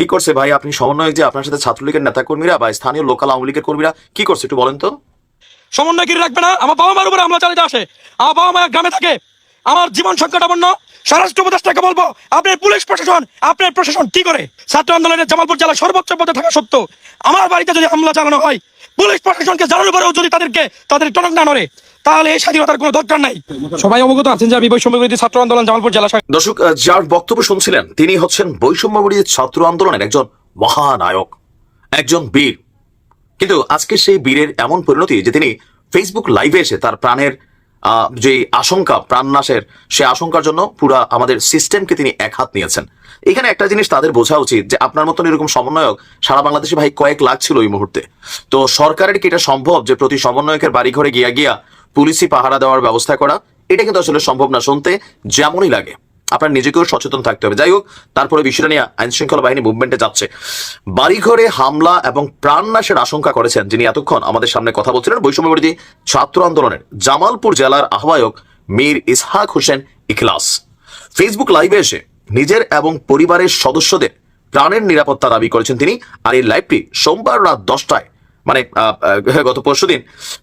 কি করছে ভাই? আপনি সমন্বয়ক যে আপনার সাথে ছাত্রলীগের নেতাকর্মীরা বা স্থানীয় লোকাল আওয়ামী লীগের কর্মীরা কি করছে একটু বলেন তো। সমন্বয় রাখবে না, আমার বাবা মার উপরে হামলা চালিয়ে আসে। আমার বাবা মা গ্রামে থাকে। আমার জীবন সংকটাপন্ন। স্বরাষ্ট্র উপদেষ্টাকে বলব আপনার পুলিশ প্রশাসন আপনার প্রশাসন কি করে? ছাত্র আন্দোলনের জামালপুর জেলা সর্বোচ্চ পদে থাকা সত্ত্বেও, আমার বাড়িতে যদি হামলা চালানো হয়, পুলিশ প্রশাসনকে জানানোর পরেও যদি তাদেরকে, তাদের টনক না নড়ে তাহলে এই স্বাধীনতার কোনো দরকার নাই। সবাই অবগত আছেন ছাত্র আন্দোলন জামালপুর জেলা দর্শক যার বক্তব্য শুনছিলেন, তিনি হচ্ছেন ছাত্র আন্দোলনের একজন মহানায়ক, একজন বীর। কিন্তু আজকে সেই বীরের এমন পরিণতি যে তিনি ফেসবুক লাইভে এসে তার প্রাণের যে আশঙ্কা, প্রাণনাশের, সে আশঙ্কার জন্য পুরা আমাদের সিস্টেমকে তিনি এক হাত নিয়েছেন। এখানে একটা জিনিস তাদের বোঝা উচিত যে আপনার মতন এরকম সমন্বয়ক সারা বাংলাদেশে ভাই কয়েক লাখ ছিল এই মুহূর্তে। তো সরকারের কি এটা সম্ভব যে প্রতি সমন্বয়কের বাড়ি ঘরে গিয়া গিয়া পুলিশি পাহারা দেওয়ার ব্যবস্থা করা, এটা কিন্তু আসলে সম্ভব না শুনতে, যেমনই লাগে। আপনার নিজেকেও সচেতন থাকতে হবে। যাই হোক, তারপরে বিষয়টা নিয়ে আইন শৃঙ্খলা বাহিনী মুভমেন্টে যাচ্ছে। বাড়িঘরে হামলা এবং প্রাণনাশের আশঙ্কা করেছেন যিনি এতক্ষণ আমাদের সামনে কথা বলছিলেন, বৈষম্যবিরোধী ছাত্র আন্দোলনের জামালপুর জেলার আহ্বায়ক মীর ইসহাক হোসেন ইখলাস। ফেসবুক লাইভে এসে নিজের এবং পরিবারের সদস্যদের প্রাণের নিরাপত্তা দাবি করেছেন তিনি। আর এই লাইভটি সোমবার রাত দশটায় মানে গত পরশুদিন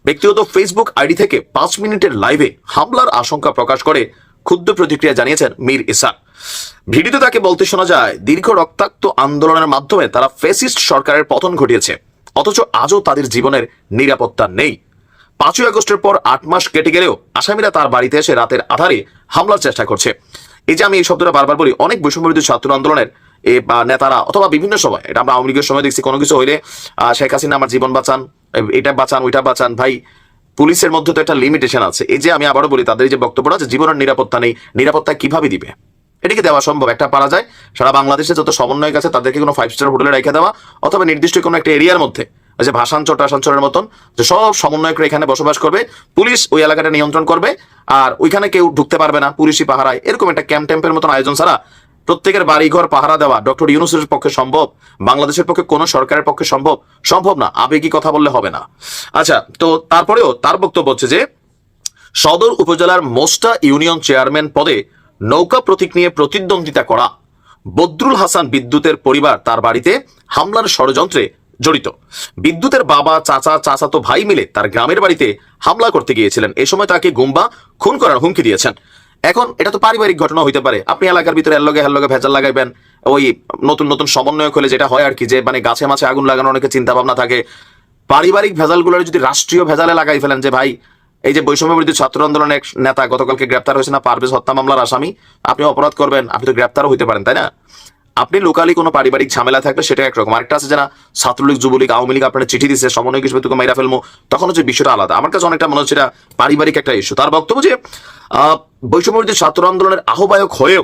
ব্যক্তিগত ফেসবুক আইডি থেকে পাঁচ মিনিটের লাইভে হামলার আশঙ্কা প্রকাশ করে ক্ষুদ্র প্রতিক্রিয়া জানিয়েছেন মীর ইসা ভিডিওতে তাকে বলতে শোনা যায়, দীর্ঘ রক্তাক্ত আন্দোলনের মাধ্যমে তারা ফেসিস্ট সরকারের পতন ঘটিয়েছে, অথচ আজও তাদের জীবনের নিরাপত্তা নেই। পাঁচই আগস্টের পর আট মাস কেটে গেলেও আসামিরা তার বাড়িতে এসে রাতের আধারে হামলার চেষ্টা করছে। এই যে আমি এই শব্দটা বারবার বলি, অনেক বৈষম্যবিরোধী ছাত্র আন্দোলনের এ বা নেতারা অথবা বিভিন্ন সময়, এটা আমরা আওয়ামী লীগের সময় দেখছি, কোনো কিছু হইলে শেখ হাসিনা আমার জীবন বাঁচান এটা বাঁচান, ওইটা বাঁচান, ভাই, পুলিশের মধ্যে তো একটা লিমিটেশন আছে। এই যে আমি আবারও বলি, তাদের যে বক্তব্যটা আছে, জীবনের নিরাপত্তা নেই, নিরাপত্তা কীভাবে দিবে? এটাকে দেওয়া সম্ভব, একটা পারা যায়, সারা বাংলাদেশে যত সমন্বয়ক আছে, তাদেরকে কোনো ফাইভ স্টার হোটেলে রেখে দেওয়া, অথবা নির্দিষ্ট কোনো একটা এরিয়ার মধ্যে যে ভাষাঞ্চর টাসাঞ্চরের মতন, যে সব সমন্বয়করা এখানে বসবাস করবে, পুলিশ ওই এলাকাটা নিয়ন্ত্রণ করবে, আর ওইখানে কেউ ঢুকতে পারবে না পুলিশি পাহারায়, এরকম একটা ক্যাম্প ট্যাম্পের মতন আয়োজন ছাড়া প্রত্যেকের বাড়িঘর, পাহারা দেওয়া ডক্টর ইউনুসের পক্ষে সম্ভব? বাংলাদেশের পক্ষে কোনো সরকারের পক্ষে সম্ভব? সম্ভব না। আবেগী কথা বললে হবে না। আচ্ছা তো তারপরেও তার বক্তব্য হচ্ছে যে, সদর উপজেলার মোস্টা ইউনিয়ন চেয়ারম্যান পদে নৌকা প্রতীক নিয়ে প্রতিদ্বন্দ্বিতা করা বদরুল হাসান বিদ্যুতের পরিবার তার বাড়িতে হামলার ষড়যন্ত্রে জড়িত। বিদ্যুতের বাবা, চাচা, চাচাতো ভাই মিলে তার গ্রামের বাড়িতে হামলা করতে গিয়েছিলেন। এ সময় তাকে গুম্বা, খুন করার হুমকি দিয়েছেন। এখন এটা তো পারিবারিক ঘটনা হইতে পারে। আপনি এলাকার ভিতরে এল্লগে হেল্লগে ভেজাল লাগাইবেন, ওই নতুন নতুন সমন্বয় হলে যেটা হয় আর কি যে মানে গাছে মাছে আগুন লাগানো অনেকে চিন্তা ভাবনা থাকে। পারিবারিক ভেজালগুলো যদি রাষ্ট্রীয় ভেজালে লাগাই ফেলেন যে, ভাই, এই যে বৈষম্য বিরোধী ছাত্র আন্দোলনের নেতা গতকালকে গ্রেপ্তার হয়েছে না, পারভেজ হত্যা মামলার আসামি, আপনি অপরাধ করবেন, আপনি তো গ্রেপ্তারও হইতে পারেন, তাই না? আপনি লোকালি কোনো পারিবারিক ঝামেলা থাকলে সেটা একরকম। আরেকটা আছে যারা ছাত্রলীগ যুবলীগ আওয়ামী লীগ আপনার চিঠি দিচ্ছে সমন্বয় হিসেবে তোকে মাইরা ফেলব তখন হচ্ছে বিষয়টা আলাদা। আমার কাছে অনেকটা মনে হচ্ছে এটা পারিবারিক একটা ইস্যু তার বক্তব্য যে আহ, বৈষম্য বিরোধী ছাত্র আন্দোলনের আহ্বায়ক হয়েও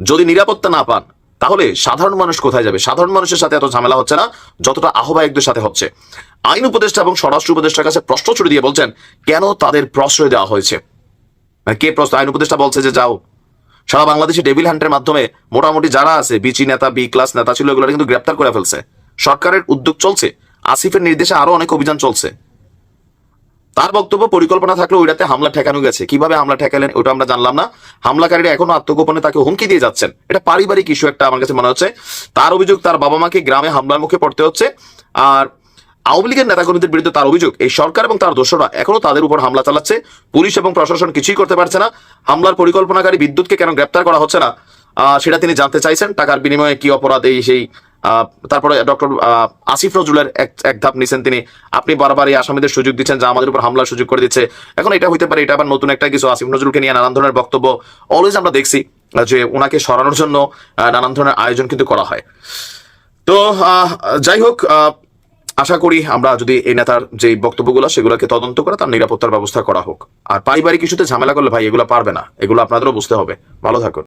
যদি নিরাপত্তা না পান তাহলে সাধারণ মানুষ কোথায় যাবে? সাধারণ মানুষের সাথে এত ঝামেলা হচ্ছে না যতটা আহ্বায়কদের সাথে হচ্ছে। আইন উপদেষ্টা এবং স্বরাষ্ট্র উপদেষ্টার কাছে প্রশ্ন ছুড়ে দিয়ে বলছেন কেন তাদের প্রশ্রয় দেওয়া হয়েছে? মানে কে প্রশ্ন আইন উপদেষ্টা বলছে যে যাও সারা বাংলাদেশে ডেভিল হান্টের মাধ্যমে মোটামুটি যারা আছে বিচি নেতা বি ক্লাস নেতা ছিল, এগুলো কিন্তু গ্রেপ্তার করে ফেলছে। সরকারের উদ্যোগ চলছে, আসিফের নির্দেশে আরও অনেক অভিযান চলছে। তার বক্তব্য পরিকল্পনা থাকলে ওইটাতে হামলা ঠেকানো গেছে। কীভাবে হামলা ঠেকালেন, ওটা আমরা জানলাম না। হামলাকারীরা এখনও আত্মগোপনে তাকে হুমকি দিয়ে যাচ্ছেন। এটা পারিবারিক ইস্যু একটা আমার কাছে মনে হচ্ছে। তার অভিযোগ তার বাবা মাকে গ্রামে হামলার মুখে পড়তে হচ্ছে। আর আওয়ামী লীগের নেতাকর্মীদের বিরুদ্ধে তার অভিযোগ, এই সরকার এবং তার দোষরা এখনও তাদের উপর হামলা চালাচ্ছে। পুলিশ এবং প্রশাসন কিছুই করতে পারছে না। হামলার পরিকল্পনাকারী বিদ্যুৎকে কেন গ্রেপ্তার করা হচ্ছে না সেটা তিনি জানতে চাইছেন। টাকার বিনিময়ে কি অপরাধ, এই সেই তারপরে ডক্টর আসিফ নজরুলের এক ধাপ নিছেন তিনি। আপনি বারবার এই আসামিদের সুযোগ দিচ্ছেন যা আমাদের উপর হামলার সুযোগ করে দিচ্ছে। এখন এটা হইতে পারে, এটা আবার নতুন একটা কিছু। আসিফ নজরুলকে নিয়ে নানান ধরনের বক্তব্য অলওয়েজ আমরা দেখছি, যে ওনাকে সরানোর জন্য নানান ধরনের আয়োজন কিন্তু করা হয়। তো যাই হোক আশা করি আমরা যদি এই নেতার যে বক্তব্যগুলো, সেগুলোকে তদন্ত করে তার নিরাপত্তার ব্যবস্থা করা হোক। আর পারিবারিক ইস্যুতে ঝামেলা করলে ভাই, এগুলো পারবে না। এগুলো আপনাদেরও বুঝতে হবে। ভালো থাকুন।